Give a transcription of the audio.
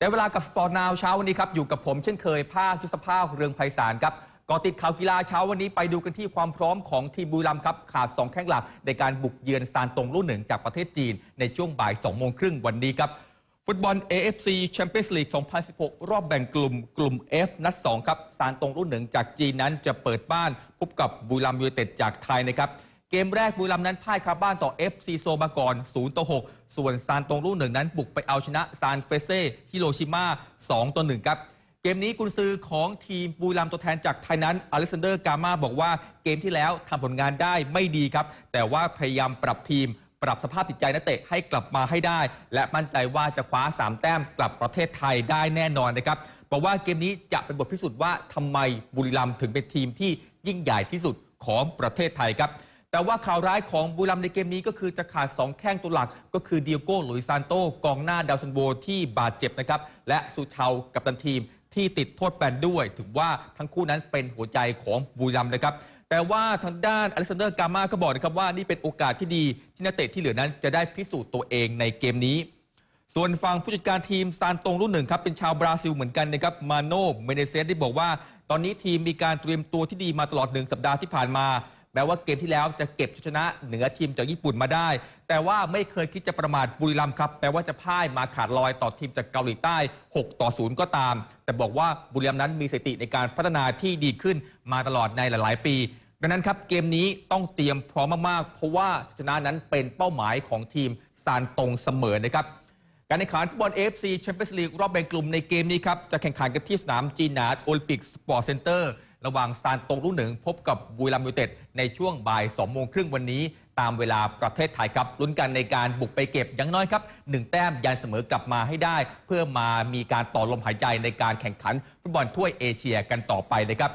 ได้เวลากับสปอร์ตนาวเช้าวันนี้ครับอยู่กับผมเช่นเคยภาคยุทธภาคเรืองไพศาลครับก่อติดข่าวกีฬาเช้าวันนี้ไปดูกันที่ความพร้อมของทีมบุรีรัมย์ครับขาด 2 แข้งหลัก ในการบุกเยือนซานตงรุ่นหนึ่งจากประเทศจีน ในช่วงบ่าย2โมงครึ่งวันนี้ครับ ฟุตบอล AFC Champions League 2016 รอบแบ่งกลุ่มกลุ่ม F นัด 2 ครับซานตงรุ่นหนึ่งจากจีนนั้นจะเปิดบ้านพบกับบุรีรัมย์ยูไนเต็ดจากไทยนะครับ เกมแรกบุรีรัมย์นั้นพ่ายคาบ้านต่อ FC โซมาก่อน 0 ต่อ 6 ส่วนซานตงรุ่นหนึ่งนั้นบุกไปเอาชนะซานเฟเซ่ฮิโรชิมา 2 ต่อ 1 ครับ เกมนี้กุนซือของทีมบุรีรัมย์ตัวแทนจากไทยนั้นอเล็กซานเดอร์กามาบอกว่าเกมที่แล้วทำผลงานได้ไม่ดีครับ แต่ว่าพยายามปรับทีม ปรับสภาพจิตใจนักเตะให้กลับมาให้ได้ และมั่นใจว่าจะคว้า 3 แต้มกลับประเทศไทยได้แน่นอนนะครับบอกว่าเกมนี้จะเป็นบทพิสูจน์ว่าทำไมบุรีรัมย์ถึงเป็นทีมที่ยิ่งใหญ่ที่สุดของประเทศไทยครับ แต่ว่าข่าวร้ายของบุรีรัมย์ในเกมนี้ก็คือจะขาด 2 แข้งตัวหลัก ก็คือเดียโก้หลุยซานโตกองหน้าดาวซันโวที่บาดเจ็บนะครับ และสุชาวกับตันทีมที่ติดโทษแบนด้วยถือว่าทั้งคู่นั้นเป็นหัวใจของบุรีรัมย์นะครับแต่ว่าทางด้านอเล็กซานเดอร์กามาก็บอกนะครับว่านี่เป็นโอกาสที่ดีที่นักเตะที่เหลือนั้นจะได้พิสูจน์ตัวเองในเกมนี้ ส่วนฝั่งผู้จัดการทีมซานตงรุ่นหนึ่งครับเป็นชาวบราซิลเหมือนกันนะครับมาโนเมเนเซสได้บอกว่า ตอนนี้ทีมมีการเตรียมตัวที่ดีมาตลอดหนึ่งสัปดาห์ที่ผ่านมา ม้ว่าเกมที่แล้วจะเก็บชัยชนะเหนือทีมจากญี่ปุ่นมาได้ แต่ว่าไม่เคยคิดจะประมาทบุรีรัมย์ครับแม้ว่าจะพ่ายมาขาดลอยต่อทีมจากเกาหลีใต้ 6 ต่อ 0 ก็ตาม แต่บอกว่าบุรีรัมย์นั้นมีสติในการพัฒนาที่ดีขึ้นมาตลอดในหลาย ๆ ปีดังนั้นครับเกมนี้ต้องเตรียมพร้อมมากๆ เพราะว่าชนะนั้นเป็นเป้าหมายของทีมซานตงเสมอนะครับ การแข่งขันฟุตบอล AFC Champions League รอบแบ่งกลุ่มในเกมนี้ครับ จะแข่งขันกันที่สนามจีนาดโอลิมปิกสปอร์ตเซ็นเตอร์ระหว่างซานตงรุ่นหนึ่งพบกับบุรีรัมย์ยูเต็ด ในช่วงบ่าย2โมงครึ่งวันนี้ ตามเวลาประเทศไทยครับลุ้นกันในการบุกไปเก็บอย่างน้อยครับหนึ่งแต้มยันเสมอกลับมาให้ได้ เพื่อมามีการต่อลมหายใจในการแข่งขันฟุตบอลถ้วยเอเชียกันต่อไปนะครับ